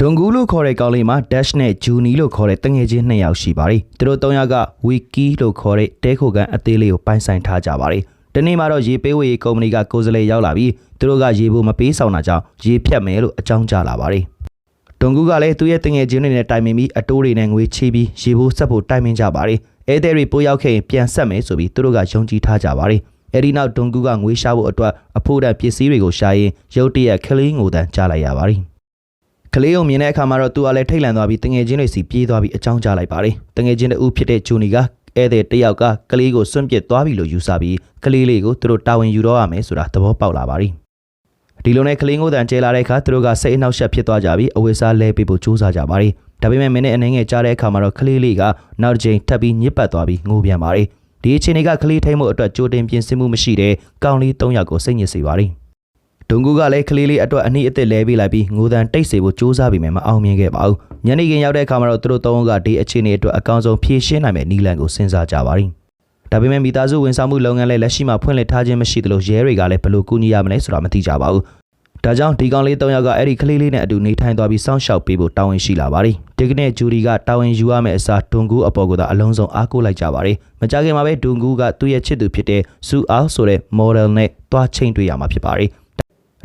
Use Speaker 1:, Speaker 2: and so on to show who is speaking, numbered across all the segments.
Speaker 1: ဒွန်ဂူလို့ခေါ်တဲ့ကောင်လေးမှာ Dash နဲ့ Juni လို့ခေါ်တဲ့တငယ်ချင်းနှစ်ယောက်ရှိပါတယ်။သူတို့သုံးယောက်က Wiki လို့ခေါ်တဲ့တဲခိုကန်အသေးလေးကိုပိုင်ဆိုင်ထားကြပါတယ်။ဒီနေ့မှာတော့ရေပေးဝေးကုမ္ပဏီကကိုယ်စားလှယ်ရောက်လာပြီးသူတို့ကရေဖို့မပေးဆောင်တာကြောင့်ရေဖြတ်မယ်လို့အကြောင်းကြားလာပါတယ်။ဒွန်ဂူကလည်းသူ့ရဲ့တငယ်ချင်းတွေနဲ့တိုင်ပင်ပြီးအတိုးတွေနဲ့ငွေချေးပြီးရေဖို့ဆက်ဖို့တိုင်ပင်ကြပါတယ်။အဲတဲ့တွေပိုးရောက်ခဲ့ရင်ပြန်ဆက်မယ်ဆိုပြီးသူတို့ကယုံကြည်ထားကြပါတယ်။အဲဒီနောက်ဒွန်ဂူကငွေရှာဖို့အတွက်အဖို့တန်ပစ္စည်းတွေကိုရှာရင်ရုတ်တရက်ခလင်းငိုတန်ကြားလိုက်ရပါတယ်။ ကလေးကိုမြင်တဲ့အခါမှာတော့သူကလည်းထိတ်လန့်သွားပြီးတငယ်ချင်းတွေစီပြေးသွားပြီးအကြောင်းကြားလိုက်ပါတယ်။တငယ်ချင်းတူဖြစ်တဲ့ဂျူနီကဧည့်သည်တစ်ယောက်ကကလေးကိုစွန့်ပစ်သွားပြီလို့ယူဆပြီးကလေးလေးကိုသူတို့တာဝန်ယူတော့ရမယ်ဆိုတာသဘောပေါက်လာပါတယ်။ဒီလိုနဲ့ကလေးကိုတန်ကျဲလာတဲ့အခါသူတို့ကစိတ်အနှောက်အယှက်ဖြစ်သွားကြပြီးအဝိစားလဲပေးဖို့ကြိုးစားကြပါတယ်။ဒါပေမဲ့မင်းနဲ့အနေငယ်ကြားတဲ့အခါမှာတော့ကလေးလေးကနောက်တစ်ချိန်ထပ်ပြီးညစ်ပတ်သွားပြီးငိုပြန်ပါတယ်။ဒီအချိန်တွေကကလေးထိမှုအတွက်ကြိုတင်ပြင်ဆင်မှုမရှိတဲ့ကောင်လေး၃ယောက်ကိုစိတ်ညစ်စေပါတယ်။ ဒုံကူကလည်းကလေးလေးအတွက်အနည်းအသစ်လဲပေးလိုက်ပြီးငိုတန်တိတ်စေဖို့စူးစမ်းပြီးမှမအောင်မြင်ခဲ့ပါဘူး။ညနေခင်းရောက်တဲ့အခါမှာတော့သူတို့သုံးဦးကဒီအခြေအနေအတွက်အကောင်းဆုံးဖြေရှင်းနိုင်မယ့်နည်းလမ်းကိုစဉ်းစားကြပါသည်။ဒါပေမဲ့မိသားစုဝန်ဆောင်မှုလုပ်ငန်းလည်းလက်ရှိမှာဖွင့်လှစ်ထားခြင်းမရှိသလိုရဲတွေကလည်းဘယ်လိုကူညီရမလဲဆိုတာမသိကြပါဘူး။ဒါကြောင့်ဒီကောင်လေး၃ယောက်ကအဲ့ဒီကလေးလေးနဲ့အတူနေထိုင်သွားပြီးစောင့်ရှောက်ပေးဖို့တာဝန်ရှိလာပါတယ်။ဒီကနေ့ဂျူဒီကတာဝန်ယူရမယ့်အစားဒွန်ကူအပေါ်ကသာအလုံးစုံအားကိုးလိုက်ကြပါတယ်။မကြခင်မှာပဲဒွန်ကူကသူ့ရဲ့ချစ်သူဖြစ်တဲ့ဆူအားဆိုတဲ့ model နဲ့တွားချိန်တွေ့ရမှာဖြစ်ပါတယ်။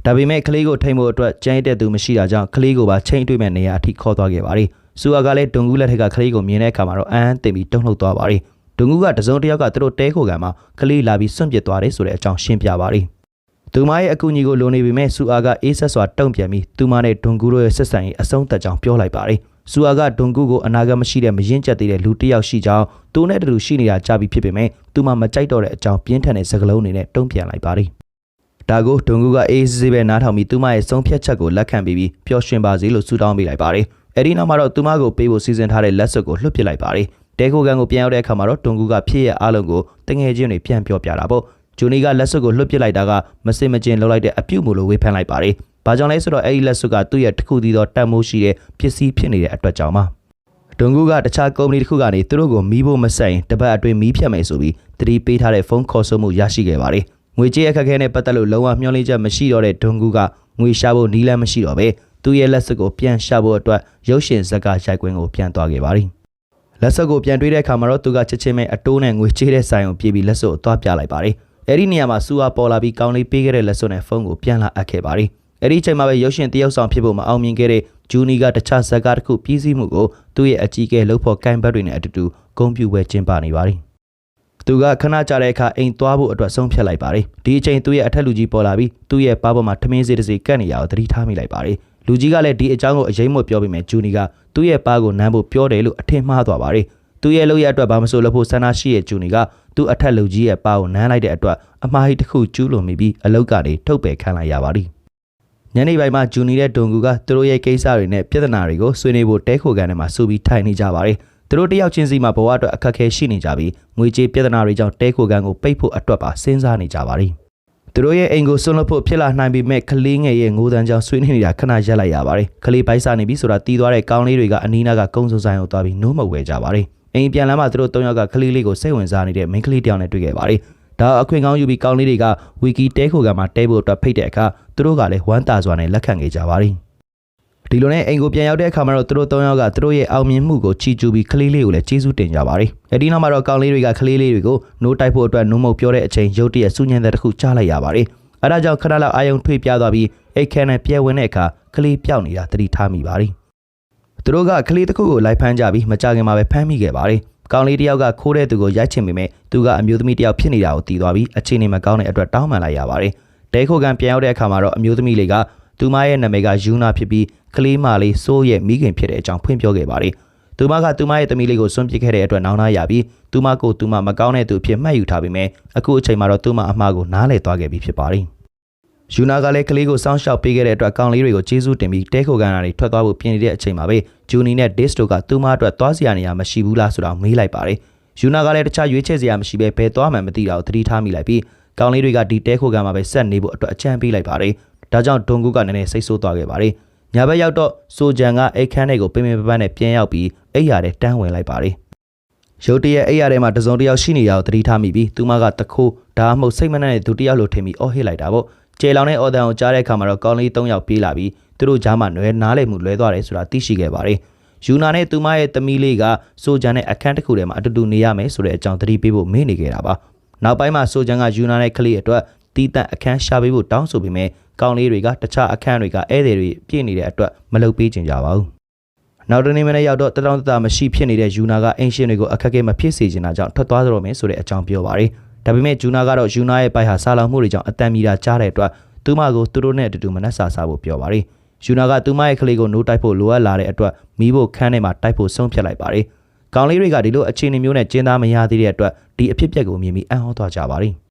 Speaker 1: ဒါပေမဲ့ကလေးကိုထိန်ဖို့အတွက်ကြမ်းတဲ့သူမရှိတာကြောင့်ကလေးကိုပါချိန်တွေ့မဲ့နေရာအထိခေါ်သွားခဲ့ပါတယ်။စူအာကလည်းဒုံကူလက်ထက်ကကလေးကိုမြင်တဲ့အခါမှာတော့အန်းတင်ပြီးတုန်လှုပ်သွားပါတယ်။ဒုံကူကတစုံတစ်ယောက်ကသူတို့တဲခိုကန်မှာကလေးလာပြီးစွန့်ပစ်သွားတယ်ဆိုတဲ့အကြောင်းရှင်းပြပါတယ်။သူမရဲ့အကူအညီကိုလိုနေပေမဲ့စူအာကအေးဆက်စွာတုံ့ပြန်ပြီးသူမနဲ့ဒုံကူတို့ရဲ့ဆက်ဆံရေးအဆုံးသတ်ကြောင်းပြောလိုက်ပါတယ်။စူအာကဒုံကူကိုအနာဂတ်မရှိတဲ့မရင်ကျက်သေးတဲ့လူတစ်ယောက်ရှိကြောင်းသူနဲ့တူတူရှိနေတာကြားပြီးဖြစ်ပေမဲ့သူမမကြိုက်တော့တဲ့အကြောင်းပြင်းထန်တဲ့စကားလုံးတွေနဲ့တုံ့ပြန်လိုက်ပါတယ်။ ဒါကိုဒုံကူကအေးစေးပဲနားထောင်ပြီးသူမရဲ့ဆုံးဖြတ်ချက်ကိုလက်ခံပြီးပြီးပျော်ရွှင်ပါစေလို့ဆုတောင်းပေးလိုက်ပါတယ်။အဲဒီနောက်မှာတော့သူမကိုပေးဖို့စီစဉ်ထားတဲ့လက်စွပ်ကိုလွှတ်ပစ်လိုက်ပါတယ်။တဲခိုကန်ကိုပြန်ရောက်တဲ့အခါမှာတော့ဒုံကူကဖြစ်ရဲ့အားလုံးကိုတငယ်ချင်းတွေပြန်ပြောပြတာပေါ့။ဂျူနီကလက်စွပ်ကိုလွှတ်ပစ်လိုက်တာကမစင်မကျင်လှုပ်လိုက်တဲ့အပြုတ်မို့လို့ဝေဖန်လိုက်ပါတယ်။ဘာကြောင့်လဲဆိုတော့အဲဒီလက်စွပ်ကသူ့ရဲ့တစ်ခုတည်းသောတတ်မိုးရှိတဲ့ပစ္စည်းဖြစ်နေတဲ့အတွက်ကြောင့်ပါ။ဒုံကူကတခြားကုမ္ပဏီတစ်ခုကနေသူတို့ကိုမီးဖို့မဆိုင်တပတ်အတွင်းမီးဖြတ်မယ်ဆိုပြီးတတိပေးထားတဲ့ဖုန်းခေါ်ဆိုမှုရရှိခဲ့ပါတယ်။ ငွေကြေးအခက်အခဲနဲ့ပတ်သက်လို့လုံးဝမျှော်လင့်ချက်မရှိတော့တဲ့ဒုံကူကငွေရှာဖို့နီးလမ်းမရှိတော့ပဲသူ့ရဲ့လက်စွပ်ကိုပြန်ရှာဖို့အတွက်ရုပ်ရှင်ဇာတ်ကားရိုက်ကွင်းကိုပြန်သွားခဲ့ပါတယ်။လက်စွပ်ကိုပြန်တွေးတဲ့အခါမှာတော့သူကချက်ချင်းပဲအတိုးနဲ့ငွေချေးတဲ့ဆိုင်ကိုပြေးပြီးလက်စွပ်ကိုသွားပြလိုက်ပါတယ်။အဲဒီနေရာမှာစူအားပေါ်လာပြီးကောင်းလေးပေးခဲ့တဲ့လက်စွပ်နဲ့ဖုန်းကိုပြန်လာအပ်ခဲ့ပါတယ်။အဲ့ဒီအချိန်မှာပဲရုပ်ရှင်တရုပ်ဆောင်ဖြစ်ဖို့မအောင်မြင်ခဲ့တဲ့ဂျူနီကတခြားဇာတ်ကားတစ်ခုပြီးစီးမှုကိုသူ့ရဲ့အကြီးအကဲလှုပ်ဖို့ကန်ဘတ်တွေနဲ့အတူတူဂုံပြူပွဲကျင်းပနေပါတယ်။ သူကခဏကြာတဲ့အခါအိမ်သွားဖို့အတွက်ဆုံးဖြတ်လိုက်ပါတယ်။ဒီအချိန်သူ့ရဲ့အထက်လူကြီးပေါ်လာပြီးသူ့ရဲ့ပါးပေါ်မှာထမင်းစေးတစ်စေးကတ်နေရအောင်သတိထားမိလိုက်ပါတယ်။လူကြီးကလည်းဒီအကြောင်းကိုအရင်မှပြောပြီးမြဲဂျူနီကသူ့ရဲ့ပါးကိုနမ်းဖို့ပြောတယ်လို့အထင်မှားသွားပါတယ်။သူ့ရဲ့လုပ်ရအတွက်ဘာမဆိုလုပ်ဖို့ဆန္ဒရှိတဲ့ဂျူနီကသူ့အထက်လူကြီးရဲ့ပါးကိုနမ်းလိုက်တဲ့အတွက်အမှားကြီးတစ်ခုကျူးလွန်မိပြီးအလုတ်ကနေထုတ်ပယ်ခံလိုက်ရပါတယ်။ညနေပိုင်းမှာဂျူနီနဲ့ဒွန်ကူကသူတို့ရဲ့ကိစ္စတွေနဲ့ပြဿနာတွေကိုဆွေးနွေးဖို့တဲခိုကန်ထဲမှာစူပြီးထိုင်နေကြပါတယ်။ သူတို့တယောက်ချင်းစီမှာဘဝအတွက်အခက်အခဲရှိနေကြပြီးငွေကြေးပြဿနာတွေကြောင့်တဲခိုကန်ကိုပိတ်ဖို့အတွက်ပါစဉ်းစားနေကြပါတယ်။သူတို့ရဲ့အိမ်ကိုဆွန့်လွတ်ဖို့ဖြစ်လာနိုင်ပေမဲ့ကလေးငယ်ရဲ့ငိုတန်းကြောင့်ဆွေးနွေးနေတာခဏရပ်လိုက်ရပါတယ်။ကလေးပိုက်စားနေပြီဆိုတာတီးသွားတဲ့ကောင်းလေးတွေကအနီးနားကကုန်းစုံဆိုင်ကိုသွားပြီးနိုးမဝဲကြပါတယ်။အိမ်ပြန်လာမှသူတို့၃ယောက်ကကလေးလေးကိုစိတ်ဝင်စားနေတဲ့မိန်းကလေးတစ်ယောက်နဲ့တွေ့ခဲ့ပါတယ်။ဒါအခွင့်ကောင်းယူပြီးကောင်းလေးတွေကဝီကီတဲခိုကန်မှာတဲဖို့အတွက်ဖိတ်တဲ့အခါသူတို့ကလည်းဝမ်းသာစွာနဲ့လက်ခံခဲ့ကြပါတယ်။ ဒီလိုနဲ့အိမ်ကိုပြန်ရောက်တဲ့အခါမှာတော့သူတို့၃ယောက်ကသူတို့ရဲ့အောင်မြင်မှုကိုချီးကျူးပြီးကလေးလေးကိုလည်းကျေးဇူးတင်ကြပါတယ်။အဲဒီနောက်မှာတော့ကောင်းလေးတွေကကလေးလေးတွေကိုနိုးတိုက်ဖို့အတွက်နိုးမုတ်ပြောတဲ့အချိန်ရုတ်တရက်စူးညံတဲ့တစ်ခုကြားလိုက်ရပါတယ်။အဲဒါကြောင့်ခဏလောက်အာယုံထွေးပြသွားပြီးအိတ်ခဲနဲ့ပြဲဝင်တဲ့အခါကလေးပြောက်နေတာသတိထားမိပါတယ်။သူတို့ကကလေးတစ်ခုကိုလိုက်ဖမ်းကြပြီးမကြခင်မှာပဲဖမ်းမိခဲ့ပါတယ်။ကောင်လေးတစ်ယောက်ကခိုးတဲ့သူကိုရိုက်ချင်ပေမဲ့သူကအမျိုးသမီးတစ်ယောက်ဖြစ်နေတာကိုသိသွားပြီးအခြေအနေမကောင်းတဲ့အတွက်တောင်းပန်လိုက်ရပါတယ်။တဲခိုကန်ပြန်ရောက်တဲ့အခါမှာတော့အမျိုးသမီးလေးက သူမရဲ့နာမည်ကယူနာဖြစ်ပြီးကလေးမလေးစိုးရဲ့မိခင်ဖြစ်တဲ့အကြောင်းဖွင့်ပြောခဲ့ပါတယ်။သူမကသူမရဲ့သမီးလေးကိုစွန့်ပစ်ခဲ့တဲ့အတွက်နောင်နာရပြီးသူမကိုသူမမကောင်းတဲ့သူအဖြစ်မှတ်ယူထားပေမဲ့အခုအချိန်မှာတော့သူမအမှားကိုနားလည်သွားခဲ့ပြီဖြစ်ပါတယ်။ယူနာကလည်းကလေးကိုစောင့်ရှောက်ပေးခဲ့တဲ့အတွက်ကောင်လေးတွေကိုကျေးဇူးတင်ပြီးတဲခိုကန်နာတွေထွက်သွားဖို့ပြင်နေတဲ့အချိန်မှာပဲဂျူနီနဲ့ဒစ်စတိုကသူမအတွက်သွားစရာနေရာမရှိဘူးလားဆိုတာမေးလိုက်ပါတယ်။ယူနာကလည်းတခြားရွေးချယ်စရာမရှိဘဲဘယ်သွားမှန်းမသိတာကိုသတိထားမိလိုက်ပြီးကောင်လေးတွေကဒီတဲခိုကန်မှာပဲဆက်နေဖို့အတွက်အကြံပေးလိုက်ပါတယ်။ ဒါကြောင့်ဒွန်ကူကလည်းနည်းနည်းစိတ်ဆိုးသွားခဲ့ပါတယ်။ညာဘက်ရောက်တော့ဆိုဂျန်ကအိတ်ခမ်းတွေကိုပင်ပင်ပန်းပန်းနဲ့ပြန်ရောက်ပြီးအိတ်ရတဲ့တန်းဝင်လိုက်ပါတယ်။ရုတ်တရက်အိပ်ရထဲမှာတစုံတစ်ယောက်ရှိနေရအောင်သတိထားမိပြီးသူမကတခိုးဒါမှမဟုတ်စိတ်မနှံ့တဲ့သူတစ်ယောက်လိုထင်ပြီးအော်ဟစ်လိုက်တာပေါ့ကျေလောင်တဲ့အော်တန်ကိုကြားတဲ့အခါမှာတော့ကောင်းလေး၃ယောက်ပြေးလာပြီးသူသူတို့ကြားမှာနွယ်နားလည်မှုလွဲသွားတယ်ဆိုတာသိရှိခဲ့ပါတယ်ယူနာနဲ့သူမရဲ့သမီးလေးကဆိုဂျန်နဲ့အခန်းတစ်ခုထဲမှာအတူတူနေရမယ်ဆိုတဲ့အကြောင်းသတိပေးဖို့မေ့နေခဲ့တာပါနောက်ပိုင်းမှာဆိုဂျန်ကယူနာနဲ့ကလေးအတွက်တီးတန့်အခန်းရှာပေးဖို့တောင်းဆိုပေမဲ့ ကောင်လေးတွေကတခြားအခန်းတွေကဧည့်သည်တွေပြည့်နေတဲ့အတွက်မလုပ်ပေးကြကြပါဘူးနောက်တနေ့မနေ့ရောက်တော့တတောင်တတာမရှိဖြစ်နေတဲ့ယူနာကအင်ရှင်တွေကိုအခက်အခဲမဖြစ်စေချင်တာကြောင့်ထွက်သွားကြတော့မယ်ဆိုတဲ့အကြောင်းပြောပါတယ်ဒါပေမဲ့ဂျူနာကတော့ယူနာရဲ့ပိုက်ဟာဆာလောင်မှုတွေကြောင့်အတန်မီတာကြားတဲ့အတွက်သူမကိုသူတို့နဲ့အတူတူမနှက်စာစားဖို့ပြောပါတယ်။ယူနာကသူမရဲ့ကလေးကိုနိုးတိုက်ဖို့လိုအပ်လာတဲ့အတွက်မိဖို့ခန်းထဲမှာတိုက်ဖို့ဆုံးဖြတ်လိုက်ပါတယ်။ကောင်လေးတွေကဒီလိုအခြေအနေမျိုးနဲ့ကျင်းသားမရသေးတဲ့အတွက်ဒီအဖြစ်အပျက်ကိုမြင်ပြီးအံ့ဩသွားကြပါတယ်။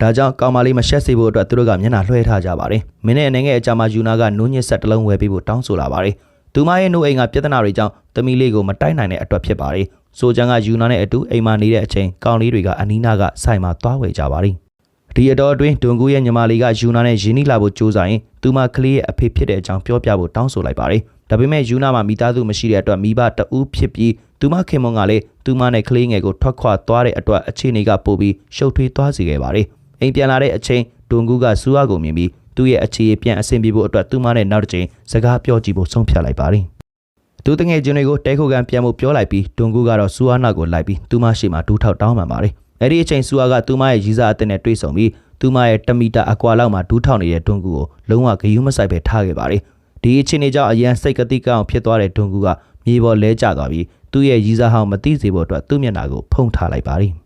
Speaker 1: ဒါကြောင့်ကောင်မလေးမရှက်စေဖို့အတွက်သူတို့ကမျက်နှာလွှဲထားကြပါတယ်။မင်းနဲ့အနေငယ်အကြမှာယူနာကနူးညစ်ဆက်တစ်လုံးဝယ်ပေးဖို့တောင်းဆိုလာပါတယ်။သူမရဲ့နှုတ်အိမ်ကပြဿနာတွေကြောင့်သမီးလေးကိုမတိုက်နိုင်တဲ့အတွက်ဖြစ်ပါတယ်။ဆိုချန်ကယူနာနဲ့အတူအိမ်မှာနေတဲ့အချိန်ကောင်လေးတွေကအနီးနားကဆိုင်မှာသွားဝယ်ကြပါတယ်။ဒီအတော်အတွင်းဒွန်ကူရဲ့ညီမလေးကယူနာနဲ့ရင်းနှီးလာဖို့ကြိုးစားရင်သူမကလေးရဲ့အဖေဖြစ်တဲ့အကြောင်းပြောပြဖို့တောင်းဆိုလိုက်ပါတယ်။ဒါပေမဲ့ယူနာမှာမိသားစုမရှိတဲ့အတွက်မိဘတဦးဖြစ်ပြီးသူမခင်မွန်ကလည်းသူမနဲ့ကလေးငယ်ကိုထွက်ခွာသွားတဲ့အတွက်အခြေအနေကပိုပြီးရှုပ်ထွေးသွားစေခဲ့ပါတယ်။ အိမ်ပြန်လာတဲ့အချိန်ဒွန်ကူကစူအားကိုမြင်ပြီးသူ့ရဲ့အခြေအပြန်အဆင်ပြေဖို့အတွက်သူမနဲ့နောက်တစ်ချိန်စကားပြောကြည့်ဖို့ဆုံးဖြတ်လိုက်ပါတယ်။သူတငယ်ချင်းတွေကိုတဲခိုကန်ပြန်ဖို့ပြောလိုက်ပြီးဒွန်ကူကတော့စူအားနောက်ကိုလိုက်ပြီးသူမရှိမှဒူးထောက်တောင်းပန်ပါတယ်။အဲ့ဒီအချိန်စူအားကသူမရဲ့ရီးစားအသက်နဲ့တွေ့ဆုံပြီးသူမရဲ့တမီတာအကွာလောက်မှာဒူးထောက်နေတဲ့ဒွန်ကူကိုလုံးဝဂယုမဆိုင်ပဲထားခဲ့ပါတယ်။ဒီအချိန်လေးကြောင့်အရန်စိတ်ကတိကအောင်ဖြစ်သွားတဲ့ဒွန်ကူကမြေပေါ်လဲကျသွားပြီးသူ့ရဲ့ရီးစားဟောင်းမသိစေဖို့အတွက်သူ့မျက်နှာကိုဖုံးထားလိုက်ပါတယ်။